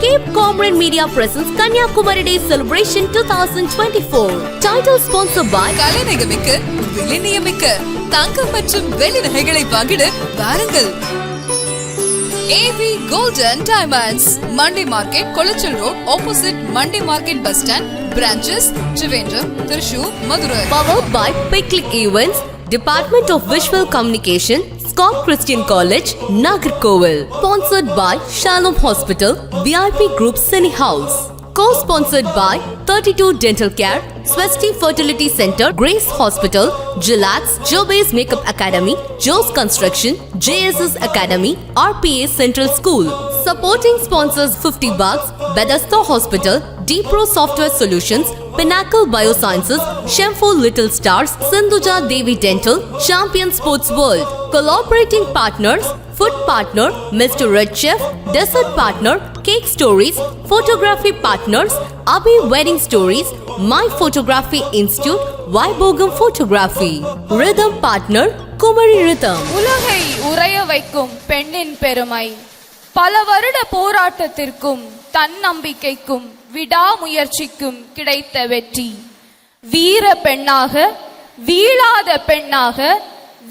Cape Comrade Media presents Kanyakumari Day Celebration 2024. Title sponsored by கலைநகமிக்க விலைநியமிக்க தங்கம் மற்றும் வெள்ளி நகைகளை வாங்கிட வாருங்கள் AV golden diamonds Monday market Colachel road opposite Monday market bus stand branches Trivandrum Thrissur Madurai powered by Piclic Events, Department of Visual Communication, Scott Christian College, Nagarkoil. Sponsored by Shalom Hospital, VIP Group Cine House. Co-sponsored by 32 Dental Care, Swasti Fertility Center, Grace Hospital, Gilax, Jobase Makeup Academy, Joe's Construction, JSS Academy, RPA Central School. Supporting sponsors 50 bucks, Bethesda Hospital, Depro Software Solutions, Pinnacle Biosciences, Shemfo Little Stars, Sindhuja Devi Dental, Champion Sports World. Collaborating partners, Food Partner, Mr. Red Chef, Desert Partner, Cake Stories, Photography Partners, Abhi Wedding Stories, My Photography Institute, Vaibogam Photography. Rhythm Partner, Kumari Rhythm. உலகை உறைய வைக்கும் பெண்ணின் பெருமை பல வருட போராட்டத்திற்கும் தன்னம்பிக்கைக்கும் விடாமுயற்சிக்கும் கிடைத்த வெற்றி. வீர பெண்ணாக வீழாத பெண்ணாக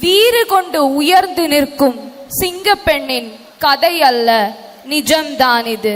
வீறு கொண்டு உயர்ந்து நிற்கும் சிங்க பெண்ணின் கதை அல்ல நிஜம்தான் இது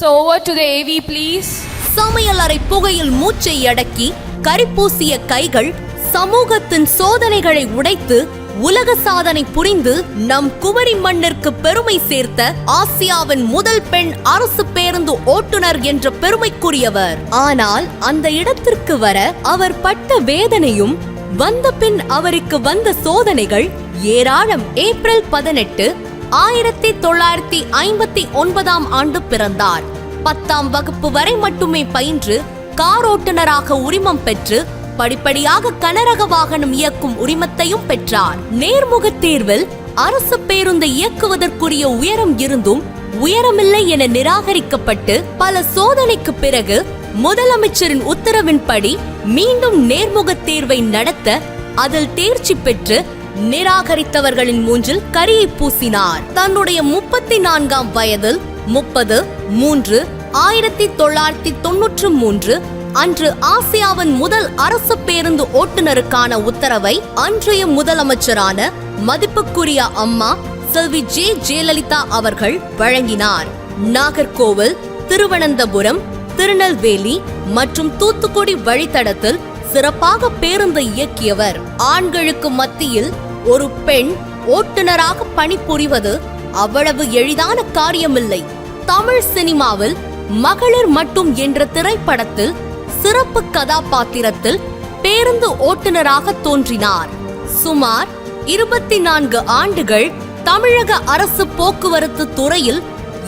So over to the please சமையலறை புகையில் மூச்சை அடக்கி கரிப்பூசிய கைகள் சமூகத்தின் சோதனைகளை உடைத்து உலக சாதனை புரிந்து நம் குமரி மண்ணிற்கு பெருமை சேர்த்த ஆசியாவின் முதல் பெண் அரசு பேருந்து ஓட்டுநர் என்ற பெருமைக்குரியவர். ஆனால் அந்த இடத்திற்கு வர அவர் பட்ட வேதனையும் வந்த பின் அவருக்கு வந்த சோதனைகள் ஏராளம். ஏப்ரல் பதினெட்டு ஆயிரத்தி தொள்ளாயிரத்தி ஐம்பத்தி ஒன்பதாம் ஆண்டு பிறந்தார். பத்தாம் வகுப்பு வரை மட்டுமே பயின்று கார் ஓட்டுநராக உரிமம் பெற்று படிப்படியாக கனரக வாகனம் இயக்கும் உரிமத்தையும் பெற்றார். நேர்முக தேர்வில் அரசு பேருந்தை இயக்குவதற்குரிய உயரம் இருந்தும் உயரமில்லை என நிராகரிக்கப்பட்டு பல சோதனைக்கு பிறகு முதலமைச்சரின் உத்தரவின்படி மீண்டும் நேர்முக தேர்வை நடத்த அதில் தேர்ச்சி பெற்று நிராகரித்தவர்களின் மூஞ்சில் கரியை பூசினார். தன்னுடைய முப்பத்தி நான்காம் வயதில் முப்பது மூன்று ஆயிரத்தி தொள்ளாயிரத்தி தொன்னூற்று மூன்று அன்று ஆசியாவின் முதல் அரசு பேருந்து ஓட்டுநருக்கான உத்தரவை அன்றைய முதலமைச்சரான மதிப்புக்குரிய அம்மா செல்வி ஜே ஜெயலலிதா அவர்கள் வழங்கினார். நாகர்கோவில் திருவனந்தபுரம் திருநெல்வேலி மற்றும் தூத்துக்குடி வழித்தடத்தில் சிறப்பாக பேருந்தை இயக்கியவர். ஆண்களுக்கு மத்தியில் ஒரு பெண் ஓட்டுநராக பணிபுரிவது அவ்வளவு எளிதான காரியமில்லை. தமிழ் சினிமாவில் மகளிர் மட்டும் என்ற திரைப்படத்தில் சிறப்பு கதாபாத்திரத்தில் பேருந்து ஓட்டுநராக தோன்றினார். சுமார் இருபத்தி நான்கு ஆண்டுகள் தமிழக அரசு போக்குவரத்து துறையில்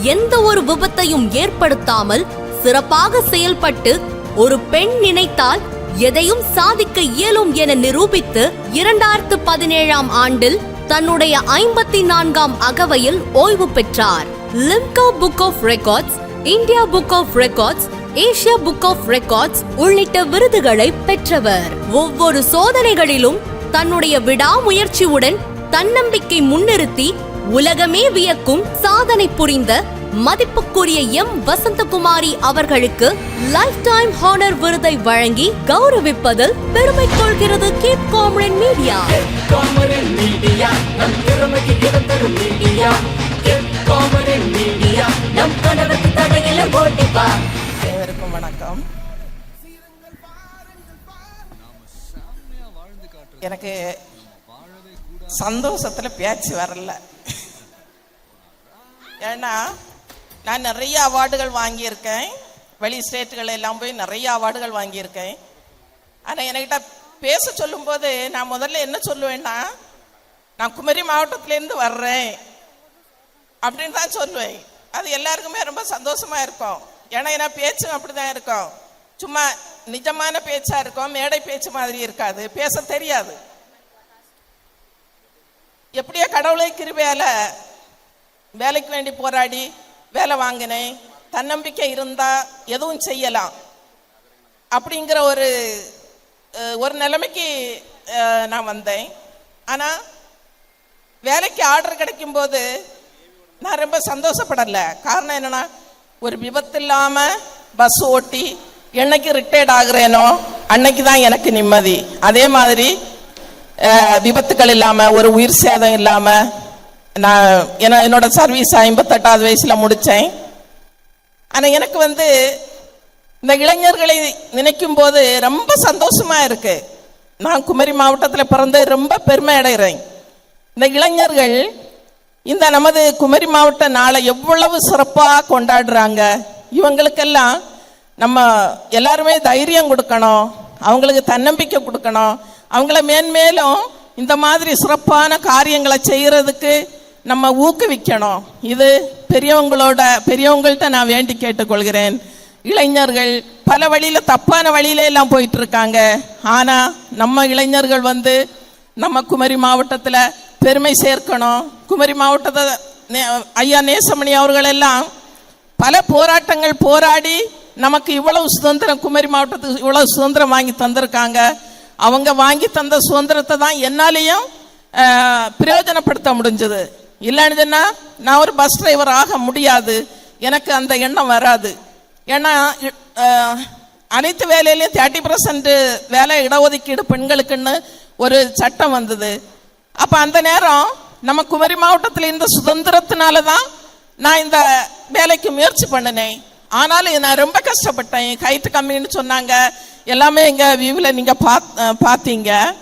எந்த ஒரு விபத்தையும் ஏற்படுத்தாமல் சிறப்பாக செயல்பட்டு ஒரு பெண் நினைத்தால் எதையும் சாதிக்க இயலும் என நிரூபித்து இரண்டாயிரத்து பதினேழாம் ஆண்டில் தன்னுடைய ஐம்பத்தி நான்காம் அகவையில் ஓய்வு பெற்றார். Limca book of records India book of records Asia book of records உள்ளிட்ட விருதுகளை பெற்றவர். ஒவ்வொரு சோதனைகளிலும் தன்னுடைய விடாமுயற்சியுடன் தன்னம்பிக்கை முன்னிறுத்தி உலகமே வியக்கும் சாதனை புரிந்த மதிப்புக்குரிய எம். வசந்தகுமாரி அவர்களுக்கு லைஃப் டைம் ஹானர் விருதை வழங்கி கௌரவிப்பதில் பெருமை கொள்கிறது கீப் காமரன் மீடியா மீடியா எனக்கு சந்தோஷத்தில் பேச்சு வரல. ஏன்னா நான் நிறைய அவார்டுகள் வாங்கியிருக்கேன். வெளி ஸ்டேட்டுகள் எல்லாம் போய் நிறைய அவார்டுகள் வாங்கியிருக்கேன். ஆனால் என்கிட்ட பேச சொல்லும்போது நான் முதல்ல என்ன சொல்லுவேன்னா நான் குமரி மாவட்டத்திலேருந்து வர்றேன் அப்படின்னு தான் சொல்லுவேன். அது எல்லாருக்குமே ரொம்ப சந்தோஷமாக இருக்கும். ஏன்னா ஏன்னா பேச்சும் அப்படிதான் இருக்கும். சும்மா நிஜமான பேச்சா இருக்கும் மேடை பேச்சு மாதிரி இருக்காது. பேச தெரியாது. எப்படியோ கடவுளை கிருபையால வேலைக்கு வேண்டி போராடி வேலை வாங்கினேன். தன்னம்பிக்கை இருந்தா எதுவும் செய்யலாம். அப்படிங்கிற ஒரு ஒரு நிலைமைக்கு நான் வந்தேன். ஆனா வேலைக்கு ஆர்டர் கிடைக்கும் போது நான் ரொம்ப சந்தோஷப்படலை. காரணம் என்னன்னா ஒரு விபத்து இல்லாம பஸ் ஓட்டி என்னைக்கு ரிட்டையர்ட் ஆகுறேனோ அன்னைக்கு தான் எனக்கு நிம்மதி. அதே மாதிரி விபத்துக்கள் இல்லாமல் ஒரு உயிர் சேதம் இல்லாமல் நான் என்ன- என்னோட சர்வீஸ் ஐம்பத்தெட்டாவது வயசில் முடித்தேன் ஆனால் எனக்கு வந்து இந்த இளைஞர்களை நினைக்கும் போது ரொம்ப சந்தோஷமாக இருக்கு. நான் குமரி மாவட்டத்தில் பிறந்து ரொம்ப பெருமை அடைகிறேன். இந்த இளைஞர்கள் இந்த நமது குமரி மாவட்ட நாளை எவ்வளவு சிறப்பாக கொண்டாடுறாங்க. இவங்களுக்கெல்லாம் நம்ம எல்லாருமே தைரியம் கொடுக்கணும் அவங்களுக்கு தன்னம்பிக்கை கொடுக்கணும். அவங்கள மேன்மேலும் இந்த மாதிரி சிறப்பான காரியங்களை செய்கிறதுக்கு நம்ம ஊக்குவிக்கணும். இது பெரியவங்களோட பெரியவங்கள்ட்ட நான் வேண்டி கேட்டுக்கொள்கிறேன். இளைஞர்கள் பல வழியில் தப்பான வழியில எல்லாம் போயிட்டு இருக்காங்க ஆனால் நம்ம இளைஞர்கள் வந்து நம்ம குமரி மாவட்டத்தில் பெருமை சேர்க்கணும். குமரி மாவட்டத்தை ஐயா நேசமணி அவர்கள் எல்லாம் பல போராட்டங்கள் போராடி நமக்கு இவ்வளவு சுதந்திரம் குமரி மாவட்டத்துக்கு இவ்வளவு சுதந்திரம் வாங்கி தந்திருக்காங்க. அவங்க வாங்கி தந்த சுதந்திரத்தை தான் என்னாலேயும் பிரயோஜனப்படுத்த முடிஞ்சது. இல்லைன்னா நான் ஒரு பஸ் டிரைவர் ஆக முடியாது. எனக்கு அந்த எண்ணம் வராது. ஏன்னா அனைத்து வேலையிலையும் தேர்ட்டி பர்சன்ட் வேலை இடஒதுக்கீடு பெண்களுக்குன்னு ஒரு சட்டம் வந்தது. அப்போ அந்த நேரம் நம்ம குமரி மாவட்டத்தில் இந்த சுதந்திரத்தினால தான் நான் இந்த வேலைக்கு முயற்சி பண்ணினேன். ஆனாலும் நான் ரொம்ப கஷ்டப்பட்டேன். என் கைத்து கம்மின்னு சொன்னாங்க. எல்லாமே எங்கள் வியூவில் நீங்கள் பாத்- பார்த்தீங்க.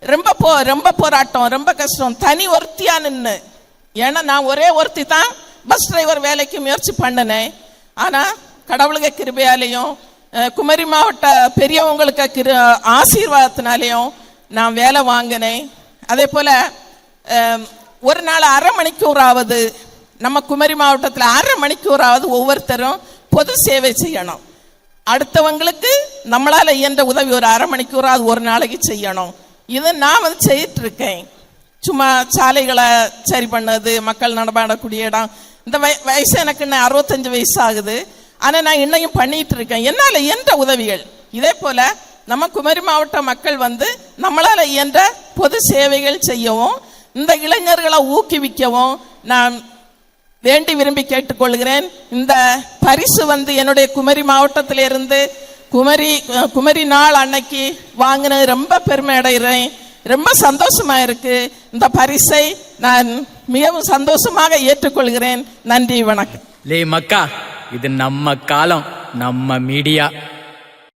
ரொம்ப போ ரொம்ப போராட்டம் ரொம்ப கஷ்டம். தனி ஒருத்தியாக நின்று ஏன்னா நான் ஒரே ஒருத்தி தான் பஸ் டிரைவர் வேலைக்கு முயற்சி பண்ணினேன். ஆனால் கடவுளுக்கு கிருபையாலையும் குமரி மாவட்ட பெரியவங்களுக்கு கிரு ஆசீர்வாதத்தினாலையும் நான் வேலை வாங்கினேன். அதே போல் ஒரு நாள் அரை மணிக்கூறாவது நம்ம குமரி மாவட்டத்தில் அரை மணிக்கூறாவது ஒவ்வொருத்தரும் பொது சேவை செய்யணும். அடுத்தவங்களுக்கு நம்மளால் இயன்ற உதவி ஒரு அரை மணிக்கூறாவது ஒரு நாளைக்கு செய்யணும். இதை நான் வந்து செய்யிட்டு இருக்கேன் சும்மா சாலைகளை சரி பண்ணது மக்கள் நடமாடக்கூடிய இடம். இந்த வய வயசு எனக்கு இன்னும் அறுபத்தஞ்சு வயசு ஆகுது ஆனால் நான் இன்னையும் பண்ணிட்டு இருக்கேன் என்னால் இயன்ற உதவிகள். இதே போல் நம்ம குமரி மாவட்ட மக்கள் வந்து நம்மளால் இயன்ற பொது சேவைகள் செய்யவும் இந்த இளைஞர்களை ஊக்குவிக்கவும் நான் வேண்டி விரும்பி கேட்டுக்கொள்கிறேன். இந்த பரிசு வந்து என்னுடைய குமரி மாவட்டத்திலிருந்து குமரி குமரி நாள் அன்னைக்கு வாங்கினது ரொம்ப பெருமை அடைகிறேன். ரொம்ப சந்தோஷமா இருக்கு. இந்த பரிசை நான் மிகவும் சந்தோஷமாக ஏற்றுக்கொள்கிறேன். நன்றி வணக்கம். லே மக்கா இது நம்ம காலம் நம்ம மீடியா.